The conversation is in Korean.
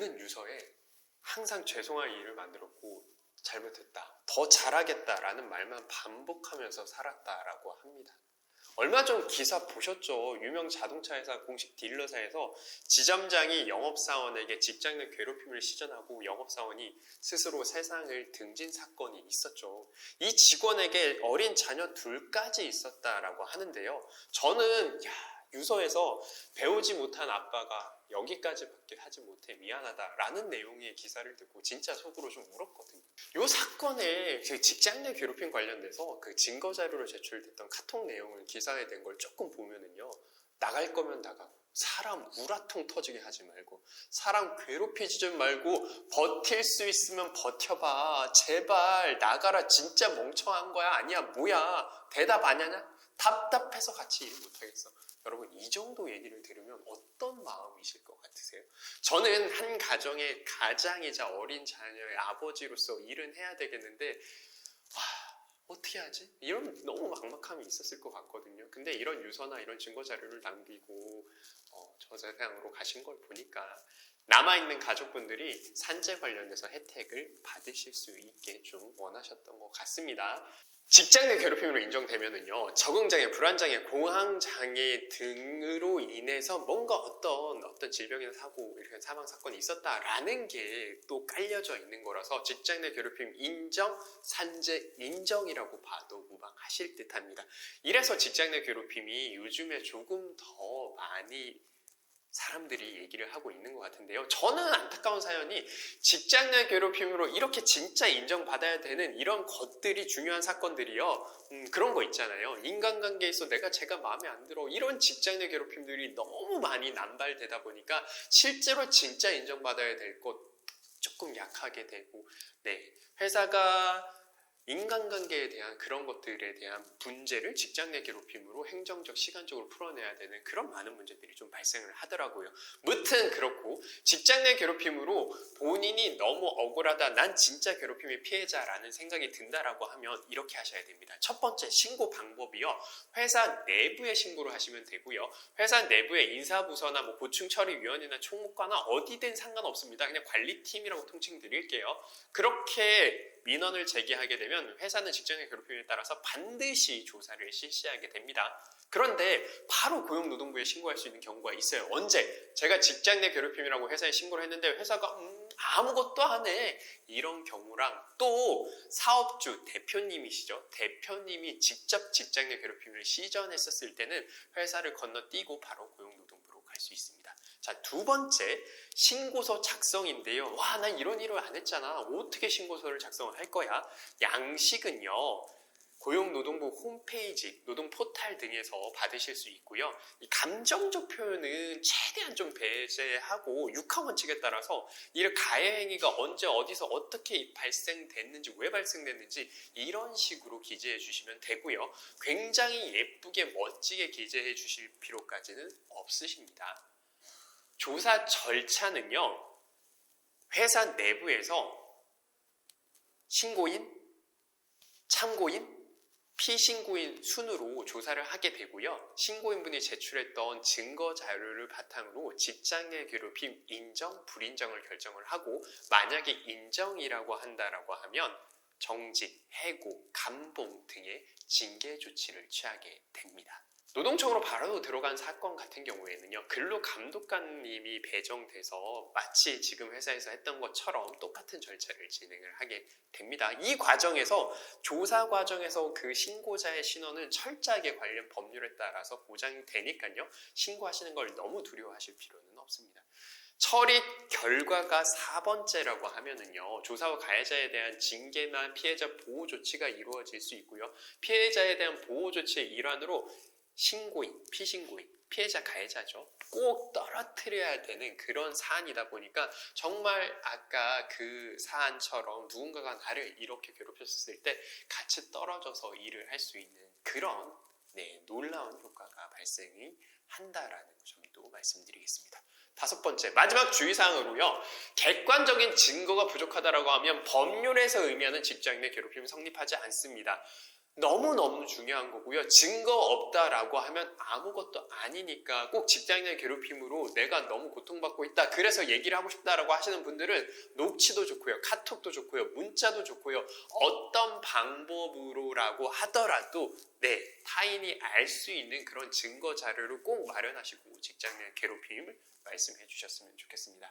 그는 유서에 항상 죄송할 일을 만들었고 잘못했다, 더 잘하겠다라는 말만 반복하면서 살았다라고 합니다. 얼마 전 기사 보셨죠? 유명 자동차 회사 공식 딜러사에서 지점장이 영업사원에게 직장 내 괴롭힘을 시전하고 영업사원이 스스로 세상을 등진 사건이 있었죠. 이 직원에게 어린 자녀 둘까지 있었다라고 하는데요. 저는 야, 유서에서 배우지 못한 아빠가 여기까지밖에 하지 못해 미안하다라는 내용의 기사를 듣고 진짜 속으로 좀 울었거든요. 이 사건에 그 직장 내 괴롭힘 관련돼서 그 증거 자료로 제출됐던 카톡 내용을 기사에 된걸 조금 보면은요. 나갈 거면 나가고 사람 우라통 터지게 하지 말고 사람 괴롭히지 좀 말고 버틸 수 있으면 버텨봐. 제발 나가라. 진짜 멍청한 거야. 아니야. 뭐야. 대답 안 하냐 답답해서 같이 일 못하겠어 여러분 이 정도 얘기를 들으면 어떤 마음이실 것 같으세요? 저는 한 가정의 가장이자 어린 자녀의 아버지로서 일은 해야 되겠는데 와, 어떻게 하지? 이런 너무 막막함이 있었을 것 같거든요. 근데 이런 유서나 이런 증거 자료를 남기고 어, 저 세상으로 가신 걸 보니까 남아있는 가족분들이 산재 관련돼서 혜택을 받으실 수 있게 좀 원하셨던 것 같습니다. 직장 내 괴롭힘으로 인정되면은요, 적응장애, 불안장애, 공황장애 등으로 인해서 뭔가 어떤, 어떤 질병이나 사고, 이렇게 사망 사건이 있었다라는 게 또 깔려져 있는 거라서 직장 내 괴롭힘 인정, 산재 인정이라고 봐도 무방하실 듯 합니다. 이래서 직장 내 괴롭힘이 요즘에 조금 더 많이 사람들이 얘기를 하고 있는 것 같은데요. 저는 안타까운 사연이 직장 내 괴롭힘으로 이렇게 진짜 인정받아야 되는 이런 것들이 중요한 사건들이요. 음, 그런 거 있잖아요. 인간관계에서 내가 제가 마음에 안 들어. 이런 직장 내 괴롭힘들이 너무 많이 남발되다 보니까 실제로 진짜 인정받아야 될 것 조금 약하게 되고, 네. 회사가 인간관계에 대한 그런 것들에 대한 문제를 직장 내 괴롭힘으로 행정적, 시간적으로 풀어내야 되는 그런 많은 문제들이 좀 발생을 하더라고요. 무튼 그렇고 직장 내 괴롭힘으로 본인이 너무 억울하다, 난 진짜 괴롭힘의 피해자라는 생각이 든다라고 하면 이렇게 하셔야 됩니다. 첫 번째 신고 방법이요. 회사 내부에 신고를 하시면 되고요. 회사 내부에 인사부서나 뭐 고충처리위원회나 총무과나 어디든 상관없습니다. 그냥 관리팀이라고 통칭 드릴게요. 그렇게 민원을 제기하게 되면 회사는 직장의 괴롭힘에 따라서 반드시 조사를 실시하게 됩니다. 그런데 바로 고용노동부에 신고할 수 있는 경우가 있어요. 언제? 제가 직장 내 괴롭힘이라고 회사에 신고를 했는데 회사가 음, 아무것도 안 해. 이런 경우랑 또 사업주 대표님이시죠. 대표님이 직접 직장 내 괴롭힘을 시전했었을 때는 회사를 건너뛰고 바로 고용 노동부로 갈 수 있습니다. 자, 두 번째, 신고서 작성인데요. 와, 난 이런 일을 안 했잖아. 어떻게 신고서를 작성을 할 거야? 양식은요. 고용노동부 홈페이지, 노동 포탈 등에서 받으실 수 있고요. 이 감정적 표현은 최대한 좀 배제하고 육하 원칙에 따라서 이를 가해 행위가 언제 어디서 어떻게 발생됐는지 왜 발생됐는지 이런 식으로 기재해 주시면 되고요. 굉장히 예쁘게 멋지게 기재해 주실 필요까지는 없으십니다. 조사 절차는요. 회사 내부에서 신고인, 참고인, 피신고인 순으로 조사를 하게 되고요. 신고인분이 제출했던 증거 자료를 바탕으로 직장 내 괴롭힘 인정, 불인정을 결정을 하고 만약에 인정이라고 한다라고 하면 정직, 해고, 감봉 등의 징계 조치를 취하게 됩니다. 노동청으로 바로 들어간 사건 같은 경우에는요, 근로 감독관님이 배정돼서 마치 지금 회사에서 했던 것처럼 똑같은 절차를 진행을 하게 됩니다. 이 과정에서, 조사 과정에서 그 신고자의 신원은 철저하게 관련 법률에 따라서 보장이 되니까요, 신고하시는 걸 너무 두려워하실 필요는 없습니다. 처리 결과가 4번째라고 하면은요, 조사와 가해자에 대한 징계나 피해자 보호 조치가 이루어질 수 있고요, 피해자에 대한 보호 조치의 일환으로 신고인, 피신고인, 피해자, 가해자죠. 꼭 떨어뜨려야 되는 그런 사안이다 보니까 정말 아까 그 사안처럼 누군가가 나를 이렇게 괴롭혔을 때 같이 떨어져서 일을 할 수 있는 그런 네, 놀라운 효과가 발생이 한다라는 점도 말씀드리겠습니다. 다섯 번째, 마지막 주의사항으로요. 객관적인 증거가 부족하다라고 하면 법률에서 의미하는 직장인의 괴롭힘은 성립하지 않습니다. 너무너무 중요한 거고요. 증거 없다라고 하면 아무것도 아니니까 꼭 직장 내 괴롭힘으로 내가 너무 고통받고 있다. 그래서 얘기를 하고 싶다라고 하시는 분들은 녹취도 좋고요. 카톡도 좋고요. 문자도 좋고요. 어떤 방법으로라고 하더라도 네, 타인이 알 수 있는 그런 증거 자료를 꼭 마련하시고 직장 내 괴롭힘을 말씀해 주셨으면 좋겠습니다.